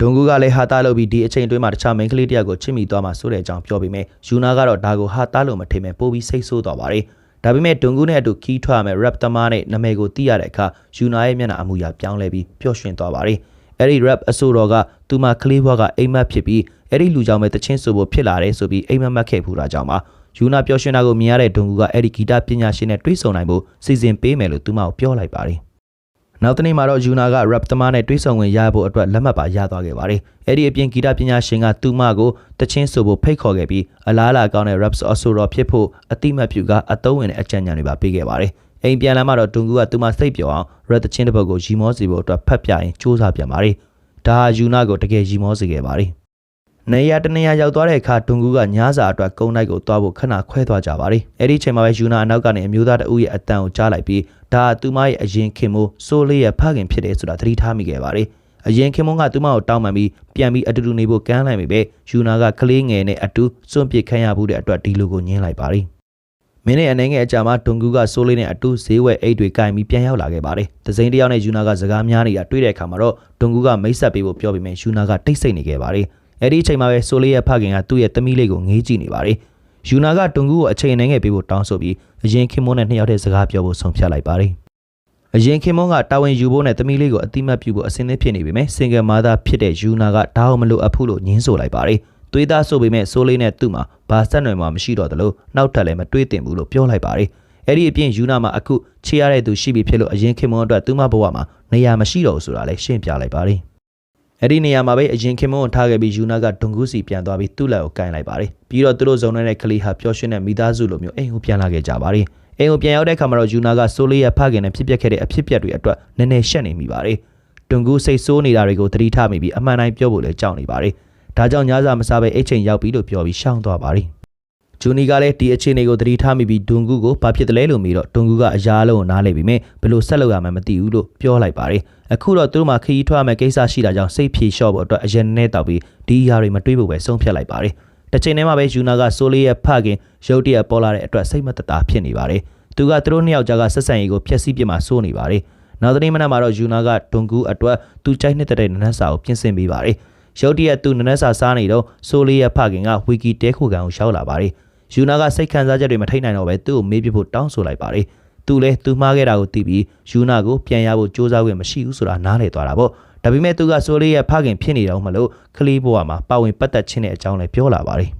Speaker 1: ဒွန်ကူကလည်းဟာတာလုပ်ပြီးဒီအချိန်တွင်းမှာတခြားမိန်းကလေးတယောက်ကိုချစ်မိသွားမှဆိုတဲ့အကြောင်းပြောပြီးမြဲယူနာကတော့ဒါကိုဟာတာလို့မထင်မဲ့ပို့ပြီးစိတ်ဆိုးသွားပါတယ်ဒါပေမဲ့ဒွန်ကူနဲ့အတူခီးထွက်ရမယ် rap သမားနဲ့နာမည်ကိုသိရတဲ့အခါယူနာရဲ့မျက်နှာအမူအရာပြောင်းလဲပြီးပျော့ရွှင်သွားပါတယ်အဲ့ဒီ rap အဆိုတော်ကသူမကလေးဘွားကအိမ်မက်ဖြစ်ပြီး အဲ့ဒီလူကြောင့်ပဲတချင်းဆိုဖို့ဖြစ်လာတယ်ဆိုပြီးအိမ်မက်မက်ခဲ့ဖူးတာကြောင့်ပါယူနာပျော်ရွှင်တာကိုမြင်ရတဲ့ဒွန်ကူကအဲ့ဒီဂီတပညာရှင်နဲ့တွေ့ဆုံနိုင်ဖို့စီစဉ်ပေးမယ်လို့သူမကိုပြောလိုက်ပါတယ်နောက်တနေ့မှာတော့ယူနာက rap သမားနဲ့တွေ့ဆုံဝင်ရဖို့အတွက်လက်မှတ်ပါရသွားခဲ့ပါတယ်။အဲ့ဒီအပြင်ဂီတပညာရှင်ကသူမကိုတချင်းဆိုဖို့ဖိတ်ခေါ်ခဲ့ပြီးအလားအလာကောင်းတဲ့ rap အဆိုတော်ဖြစ်ဖို့အတိမတ်ပြုကအတုံးဝင်တဲ့အကြံဉာဏ်တွေပါပေးခဲ့ပါတယ်။အိမ်ပြန်လာမှတော့ဒုံကူကသူမစိတ်ပျော်အောင် rap တချင်းတစ်ပုဒ်ကိုရီမောစီဖို့အတွက်ဖတ်ပြရင်စူးစမ်းပြန်ပါတယ်။ဒါဟာယူနာကိုတကယ်ရီမောစေခဲ့ပါတယ်။ နေရတနေရရောက်သွားတဲ့အခါတွန်ကူကညးစာအတွက်ကုန်းတိုက်ကိုသွားဖို့ခဏခွဲသွားကြပါတယ်။အဲ့ဒီချိန်မှာပဲယူနာအနောက်ကနေအမျိုးသားတအုပ်ရဲ့အတန်ကိုကြားလိုက်ပြီးဒါသူမရဲ့အရင်ခင်မိုးစိုးလေးရဲ့ဖခင်ဖြစ်တယ်ဆိုတာသတိထားမိခဲ့ပါတယ်။အရင်ခင်မိုးကသူမကိုတောင်းပန်ပြီးပြန်ပြီးအတူတူနေဖို့ကမ်းလိုက်မိပဲယူနာကကလေးငယ်နဲ့အတူစွန့်ပစ်ခံရမှုတဲ့အတွက်ဒီလိုကိုညှင်းလိုက်ပါတယ်။မင်းနဲ့အနေငယ်အကြမှာဒွန်ကူကစိုးလေးနဲ့အတူဈေးဝယ်အိတ်တွေကင်ပြီးပြန်ရောက်လာခဲ့ပါတယ်။ဒဇိန်တယောက်နဲ့ယူနာကစကားများနေတာတွေ့တဲ့အခါမှာတော့ဒွန်ကူကမိတ်ဆက်ပေးဖို့ပြောပြီးမြင်ယူနာကတိတ်ဆိတ်နေခဲ့ပါတယ်။ အဲ့ဒီအချိန်မှာပဲဆိုလေးရဲ့ဖခင်ကသူ့ရဲ့သမီးလေးကိုငေးကြည့်နေပါတယ်။ယူနာကတွန်ကူကိုအချိန်နဲ့ငယ်ပေးဖို့တောင်းဆိုပြီးအရင်ခင်မွန်းနဲ့နှစ်ယောက်တည်းစကားပြောဖို့ဆုံးဖြတ်လိုက်ပါတယ်။အရင်ခင်မွန်းကတာဝန်ယူဖို့နဲ့သမီးလေးကိုအတိမတ်ပြုဖို့အစင်းသင်းဖြစ်နေပေမဲ့စင်ကယ်မာသာဖြစ်တဲ့ယူနာကဒါအောင်မလို့အဖုလို့ညင်းဆိုလိုက်ပါတယ်။သွေးသားဆိုပေမဲ့ဆိုလေးနဲ့သူ့မှာဘာဆက်နွယ်မှမရှိတော့သလိုနောက်ထပ်လည်းမတွေးတင်ဘူးလို့ပြောလိုက်ပါတယ်။အဲ့ဒီအပြင်ယူနာမှာအခုချေရတဲ့သူရှိပြီဖြစ်လို့အရင်ခင်မွန်းအတွက်သူ့မဘဝမှာနေရာမရှိတော့ဘူးဆိုတာလည်းရှင်းပြလိုက်ပါတယ်။ အဲ့ဒီနေရာမှာပဲအရင်ခင်မွန်းကိုထားခဲ့ပြီးယူနာကဒွန်ကူးစီပြန်သွားပြီးသူ့လက်ကိုကင်လိုက်ပါတယ်ပြီးတော့သူတို့ဇုံနဲ့ကလေးဟာပျော်ရွှင်တဲ့မိသားစုလိုမျိုးအိမ်ကိုပြန်လာခဲ့ကြပါတယ်အိမ်ကိုပြန်ရောက်တဲ့အခါမှာတော့ယူနာကဆိုလေးရဲ့ဖခင်နဲ့ဖြစ်ပျက်ခဲ့တဲ့အဖြစ်အပျက်တွေအတွက်နည်းနည်းရှက်နေမိပါတယ်တွန်ကူးစိတ်ဆိုးနေတာတွေကိုသတိထားမိပြီးအမှန်တိုင်းပြောဖို့လည်းကြောက်နေပါတယ်ဒါကြောင့်ညစာမစားဘဲအိတ်ချိန်ရောက်ပြီလို့ပြောပြီးရှောင်းသွားပါတယ် ဂျူနီကလည်းဒီအခြေအနေကိုသတိထားမိပြီးဒွန်ကူကိုဘာဖြစ်တယ်လဲလို့မေးတော့ဒွန်ကူကအရာလုံးကိုနားလည်ပြီးမြဲဘယ်လိုဆက်လုပ်ရမှန်းမသိဘူးလို့ပြောလိုက်ပါတယ်အခုတော့သူတို့မှခရီးထွက်မယ်ကိစ္စရှိတာကြောင့်စိတ်ဖြေလျှော့ဖို့အတွက်အရင်နဲ့တောက်ပြီးဒီအရာတွေမတွေးဖို့ပဲဆုံးဖြတ်လိုက်ပါတယ်တစ်ချိန်တည်းမှာပဲယူနာကဆိုလေးရဲ့ဖခင်ရုတ်တရက်ပေါ်လာတဲ့အတွက်စိတ်မသက်သာဖြစ်နေပါတယ်သူကသူတို့နှစ်ယောက်ကြားကဆက်ဆံရေးကိုဖျက်ဆီးပြမှာစိုးနေပါတယ်နောက်တစ်နေ့မနက်မှာတော့ယူနာကဒွန်ကူအတွက်သူကြိုက်နေတဲ့နနက်စာကိုပြင်ဆင်ပေးပါတယ်ရုတ်တရက်သူနနက်စာစားနေတော့ဆိုလေးရဲ့ဖခင်ကဝီကီတဲခိုကန်ကိုရှောက်လာပါတယ် ယူနာကစိတ်ခံစားချက်တွေမထိနိုင်တော့ပဲသူ့ကိုမေးပြဖို့တောင်းဆိုလိုက်ပါတယ်သူလည်းသူမှားခဲ့တာကိုသိပြီးယူနာကိုပြန်ရဖို့စ조사ခွင့်မရှိဘူးဆိုတာနားလည်သွားတာပေါ့ဒါပေမဲ့သူကဆိုလေးရဲ့ဖခင်ဖြစ်နေတော့မလို့ကလေးဘဝမှာပါဝင်ပတ်သက်ခြင်းတဲ့အကြောင်းလည်းပြောလာပါတယ်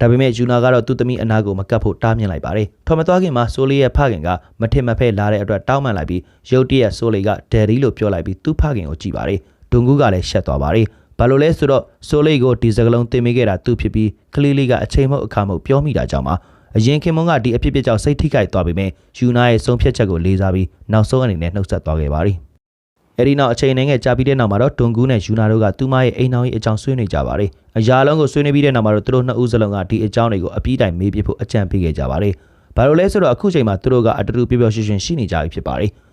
Speaker 1: ဒါပေမဲ့ယူနာကတော့သူ့သမီးအနာကိုမကတ်ဖို့တားမြင်လိုက်ပါတယ်။ထော်မသွားခင်မှာဆိုလီရဲ့ဖခင်ကမထင်မဖဲလာတဲ့အတွက်တောင်းပန်လိုက်ပြီးရုတ်တရက်ဆိုလီကဒယ်ရီလို့ပြောလိုက်ပြီးသူ့ဖခင်ကိုကြည့်ပါတယ်။ဒုံကူကလည်းရှက်သွားပါတယ်။ ဘာလို့လဲဆိုတော့ဆိုလီကိုဒီစကလုံးတင်မိခဲ့တာသူ့ဖြစ်ပြီးကလေးလေးကအချိန်မဟုတ်အခါမဟုတ်ပြောမိတာကြောင့်ပါအရင်ခင်မွန်းကဒီအဖြစ်အပျက်ကြောင့်စိတ်ထိခိုက်သွားပေမဲ့ယူနာရဲ့ဆုံးဖြတ်ချက်ကိုလေးစားပြီးနောက်ဆုံးအနေနဲ့နှုတ်ဆက်သွားခဲ့ပါသည်။အဲဒီနောက်အချိန်နဲ့ငယ်ကြာပြီးတဲ့နောက်မှာတော့တွန်ကူးနဲ့ယူနာတို့ကသူမရဲ့အိမ်တော်ကြီးအကြောင်းဆွေးနွေးကြပါတယ်။အရာလုံးကိုဆွေးနွေးပြီးတဲ့နောက်မှာတော့သူတို့နှစ်ဦးစလုံးကဒီအကြောင်းတွေကိုအပြည့်တိုင်မေးပြဖို့အကြံပေးခဲ့ကြပါတယ်။ဘာလို့လဲဆိုတော့အခုချိန်မှာသူတို့ကအတူတူပျော်ပျော်ရွှင်ရွှင်ရှိနေကြပြီဖြစ်ပါတယ်။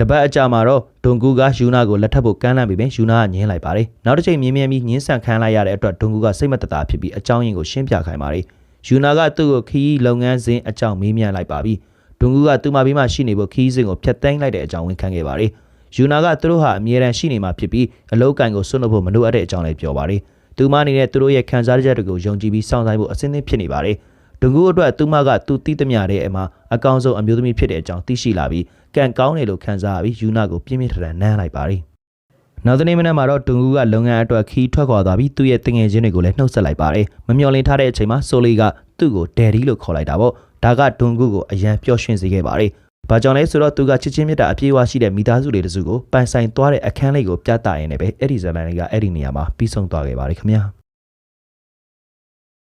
Speaker 1: တပတ်အကြာမှာတော့ဒွန်ကူကယူနာကိုလက်ထပ်ဖို့ကမ်းလှမ်းပြီးပဲယူနာကညင်းလိုက်ပါတယ်။နောက်တစ်ချိန်မြင်းမြန်းပြီးညင်းဆန်ခံလိုက်ရတဲ့အတွက်ဒွန်ကူကစိတ်မသက်သာဖြစ်ပြီးအကြောင်းရင်းကိုရှင်းပြခိုင်းပါတယ်။ယူနာကသူ့ကိုခီးလုပ်ငန်းစဉ်အကြောင်းမေးမြန်းလိုက်ပါပြီဒွန်ကူကသူ့မဘေးမှာရှိနေဖို့ခီးစဉ်ကိုဖျက်သိမ်းလိုက်တဲ့အကြောင်းဝန်ခံခဲ့ပါတယ်ယူနာကသူတို့ဟာအမြဲတမ်းရှိနေမှာဖြစ်ပြီးအလောက်ကန်ကိုဆွတ်လွတ်ဖို့မလိုအပ်တဲ့အကြောင်းလည်းပြောပါတယ်။သူမအနေနဲ့သူတို့ရဲ့ခံစားချက်တွေကိုယုံကြည်ပြီးစောင့်ဆိုင်ဖို့အစင်းသင်းဖြစ်နေပါတယ်။ ဒုံကူအတွက်သူမကသူတီးသမျှတဲ့အမှာအကောင်ဆုံးအမျိုးသမီးဖြစ်တဲ့အကြောင်းသိရှိလာပြီးကံကောင်းတယ်လို့ခံစားရပြီးယူနာကိုပြင်းပြင်းထန်ထန်နမ်းလိုက်ပါတယ်။နောက်တစ်နေ့မနက်မှာတော့ဒုံကူကလုပ်ငန်းအတွက်ခီးထွက်ခွာသွားပြီးသူ့ရဲ့တငယ်ချင်းတွေကိုလည်းနှုတ်ဆက်လိုက်ပါတယ်။မမျှော်လင့်ထားတဲ့အချိန်မှာဆိုလီကသူ့ကိုဒယ်ဒီလို့ခေါ်လိုက်တာပေါ့။ဒါကဒုံကူကိုအရန်ပျော်ရွှင်စေခဲ့ပါတယ်။ဘာကြောင့်လဲဆိုတော့သူကချစ်ချင်းမြတ်တာအပြည့်အဝရှိတဲ့မိသားစုတွေတစုကိုပိုင်ဆိုင်သွားတဲ့အခန်းလေးကိုပြသရင်းနဲ့ပဲအဲ့ဒီဇလန်လေးကအဲ့ဒီနေရာမှာပြီးဆုံးသွားခဲ့ပါတယ်ခင်ဗျာ။